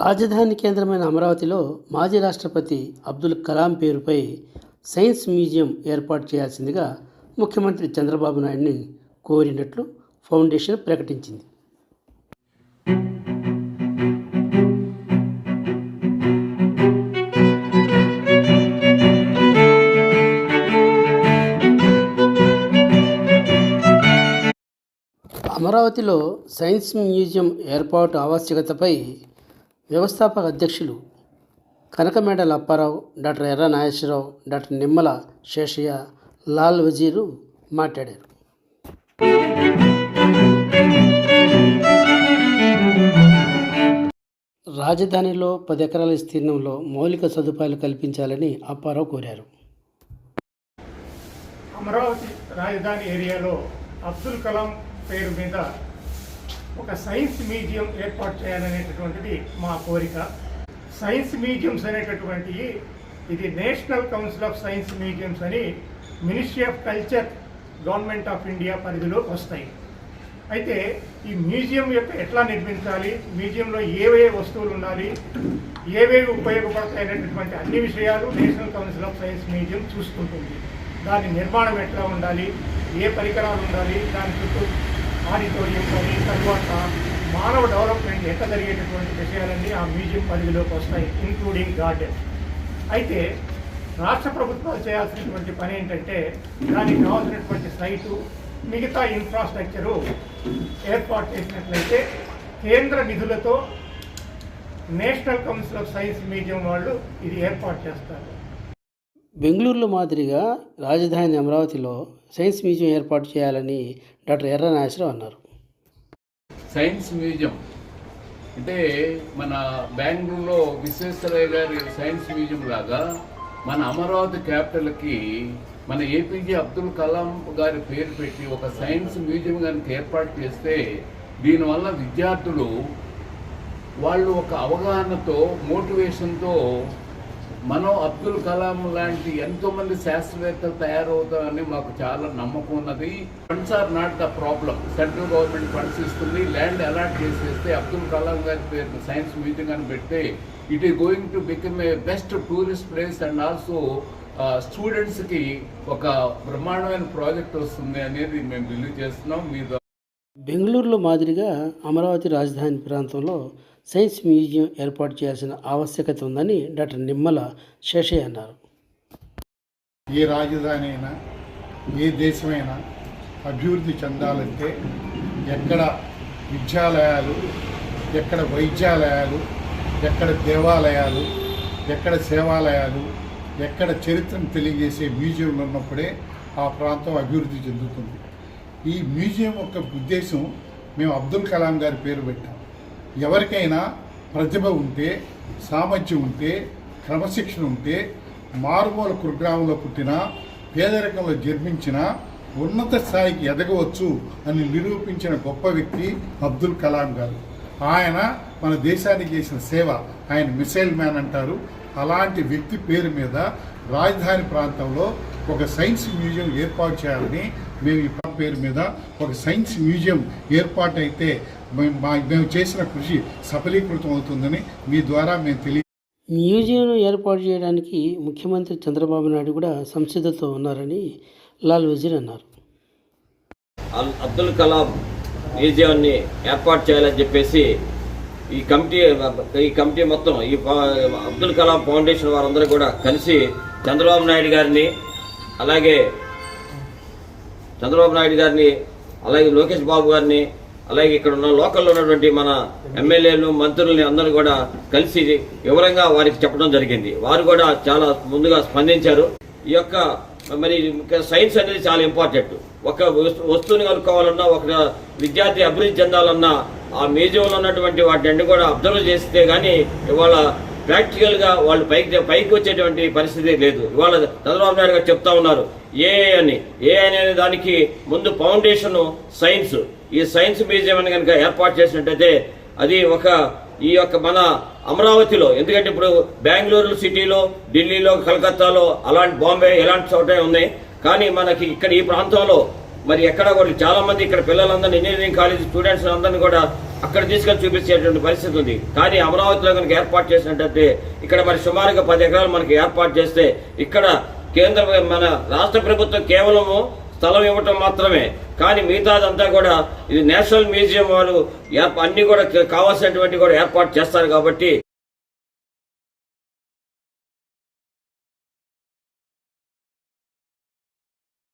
రాజధాని కేంద్రమైన అమరావతిలో మాజీ రాష్ట్రపతి అబ్దుల్ కలాం పేరుపై సైన్స్ మ్యూజియం ఏర్పాటు చేయాల్సిందిగా ముఖ్యమంత్రి చంద్రబాబు నాయుడిని కోరినట్లు ఫౌండేషన్ ప్రకటించింది. అమరావతిలో సైన్స్ మ్యూజియం ఏర్పాటు ఆవశ్యకతపై వ్యవస్థాపక అధ్యక్షులు కనకమేడల అప్పారావు డాక్టర్ ఎర్ర నాగేశ్వరరావు డాక్టర్ నిమ్మల శేషయ్య లాల్ వజీరు మాట్లాడారు. రాజధానిలో పది ఎకరాల విస్తీర్ణంలో మౌలిక సదుపాయాలు కల్పించాలని అప్పారావు కోరారు. అమరావతి రాజధాని ఏరియాలో అబ్దుల్ కలాం పేరు మీద ఒక సైన్స్ మ్యూజియం ఏర్పాటు చేయాలనేటటువంటిది మా కోరిక. సైన్స్ మ్యూజియంస్ అనేటటువంటివి ఇది national council of science museums అని ministry of culture government of India పరిధిలోకి వస్తాయి. అయితే ఈ మ్యూజియం యొక్క ఎట్లా నిర్మించాలి మ్యూజియంలో ఏవే వస్తువులు ఉండాలి ఏవేవి ఉపయోగపడతాయనేటటువంటి అన్ని విషయాలు national council of science museum చూసుకుంటుంది. దాని నిర్మాణం ఎట్లా ఉండాలి ఏ పరికరాలు ఉండాలి దాని చుట్టూ ఆడిటోరియం కానీ తర్వాత మానవ డెవలప్మెంట్ ఎక్క జరిగేటటువంటి విషయాలన్నీ ఆ మ్యూజియం పరిధిలోకి వస్తాయి ఇంక్లూడింగ్ గార్డెన్ అయితే రాష్ట్ర ప్రభుత్వాలు చేయాల్సినటువంటి పని ఏంటంటే దానికి కావాల్సినటువంటి సైటు మిగతా ఇన్ఫ్రాస్ట్రక్చరు ఏర్పాటు చేసినట్లయితే కేంద్ర నిధులతో national council of science museum వాళ్ళు ఇది ఏర్పాటు చేస్తారు. బెంగళూరులో మాదిరిగా రాజధాని అమరావతిలో సైన్స్ మ్యూజియం ఏర్పాటు చేయాలని డాక్టర్ ఎర్ర నాగేశ్వరరావు అన్నారు. సైన్స్ మ్యూజియం అంటే మన బెంగళూరులో విశ్వేశ్వరయ్య గారి సైన్స్ మ్యూజియం లాగా మన అమరావతి క్యాపిటల్కి మన ఏపీజే అబ్దుల్ కలాం గారి పేరు పెట్టి ఒక సైన్స్ మ్యూజియం కనుక ఏర్పాటు చేస్తే దీనివల్ల విద్యార్థులు వాళ్ళు ఒక అవగాహనతో మోటివేషన్తో మనం అబ్దుల్ కలాం లాంటి ఎంతోమంది శాస్త్రవేత్తలు తయారవుతారని మాకు చాలా నమ్మకం ఉన్నది. Funds are not the problem central government funds ఇస్తుంది. ల్యాండ్ అలాట్ చేసేస్తే అబ్దుల్ కలాం గారి పేరు సైన్స్ మ్యూజియం అని పెడితే it is going to become a best tourist place and also స్టూడెంట్స్కి ఒక బ్రహ్మాండమైన ప్రాజెక్ట్ వస్తుంది అనేది మేము బిలీవ్ చేస్తున్నాం. మీ బెంగళూరులో మాదిరిగా అమరావతి రాజధాని ప్రాంతంలో సైన్స్ మ్యూజియం ఏర్పాటు చేయాల్సిన ఆవశ్యకత ఉందని డాక్టర్ నిమ్మల శేషయ్య అన్నారు. ఏ రాజధాని అయినా ఏ దేశమైనా అభివృద్ధి చెందాలంటే ఎక్కడ విద్యాలయాలు ఎక్కడ వైద్యాలయాలు ఎక్కడ దేవాలయాలు ఎక్కడ సేవాలయాలు ఎక్కడ చరిత్రను తెలియజేసే మ్యూజియంలు ఉన్నప్పుడే ఆ ప్రాంతం అభివృద్ధి చెందుతుంది. ఈ మ్యూజియం యొక్క ఉద్దేశం మేము అబ్దుల్ కలాం గారి పేరు పెట్టాం. ఎవరికైనా ప్రతిభ ఉంటే సామర్థ్యం ఉంటే క్రమశిక్షణ ఉంటే మారుమూల కుగ్రామంలో పుట్టిన పేదరికంలో జన్మించిన ఉన్నత స్థాయికి ఎదగవచ్చు అని నిరూపించిన గొప్ప వ్యక్తి అబ్దుల్ కలాం గారు. ఆయన మన దేశానికి చేసిన సేవ ఆయన మిసైల్ మ్యాన్ అంటారు. అలాంటి వ్యక్తి పేరు మీద రాజధాని ప్రాంతంలో ఒక సైన్స్ మ్యూజియం ఏర్పాటు చేయాలని మేము ఈ ప్రా- మీద ఒక సైన్స్ మ్యూజియం ఏర్పాటు అయితే మేము చేసిన కృషి సఫలీకృతం అవుతుందని మీ ద్వారా మేము తెలియ మ్యూజియం ఏర్పాటు చేయడానికి ముఖ్యమంత్రి చంద్రబాబు నాయుడు కూడా సంసిద్ధతో ఉన్నారని లాల్ వజీర్ అన్నారు. అల్- అబ్దుల్ కలాం మ్యూజియాన్ని ఏర్పాటు చేయాలని చెప్పేసి ఈ కమిటీ ఈ కమిటీ మొత్తం ఈ అబ్దుల్ కలాం ఫౌండేషన్ వారందరూ కూడా కలిసి చంద్రబాబు నాయుడు గారిని అలాగే చంద్రబాబు నాయుడు గారిని అలాగే లోకేష్ బాబు గారిని అలాగే ఇక్కడ ఉన్న లోకల్లో ఉన్నటువంటి మన ఎమ్మెల్యేలు మంత్రుల్ని అందరూ కూడా కలిసి వివరంగా వారికి చెప్పడం జరిగింది. వారు కూడా చాలా ముందుగా స్పందించారు. ఈ యొక్క మరి సైన్స్ అనేది చాలా ఇంపార్టెంట్. ఒక వస్తు- వస్తువుని కనుక్కోవాలన్నా ఒక విద్యార్థి అభివృద్ధి చెందాలన్నా ఆ మ్యూజియంలో ఉన్నటువంటి వాటిని కూడా అబ్జర్వ్ చేస్తే కానీ ఇవాళ ప్రాక్టికల్గా వాళ్ళు పైకి పైకి వచ్చేటువంటి పరిస్థితి లేదు. ఇవాళ చంద్రబాబు నాయుడు గారు చెప్తా ఉన్నారు ఏ అని ఏ అనే దానికి ముందు ఫౌండేషన్ సైన్స్ ఈ సైన్స్ మ్యూజియం అని కనుక ఏర్పాటు చేసినట్టయితే అది ఒక ఈ యొక్క మన అమరావతిలో ఎందుకంటే ఇప్పుడు బెంగళూరు సిటీలో ఢిల్లీలో కలకత్తాలో అలాంటి బాంబే ఇలాంటి చోటే ఉన్నాయి. కానీ మనకి ఇక్కడ ఈ ప్రాంతంలో మరి ఎక్కడ కూడా చాలా మంది ఇక్కడ పిల్లలందరినీ ఇంజనీరింగ్ కాలేజ్ స్టూడెంట్స్ అందరినీ కూడా అక్కడ తీసుకొని చూపించేటువంటి పరిస్థితి ఉంది. కానీ అమరావతిలో కనుక ఏర్పాటు చేసినట్టయితే ఇక్కడ మరి సుమారుగా పది ఎకరాలు మనకి ఏర్పాటు చేస్తే ఇక్కడ కేంద్ర మన రాష్ట్ర ప్రభుత్వం కేవలము స్థలం ఇవ్వటం మాత్రమే. కానీ మిగతాదంతా కూడా ఇది నేషనల్ మ్యూజియం వాళ్ళు అన్ని కూడా కావాల్సినటువంటి కూడా ఏర్పాటు చేస్తారు కాబట్టి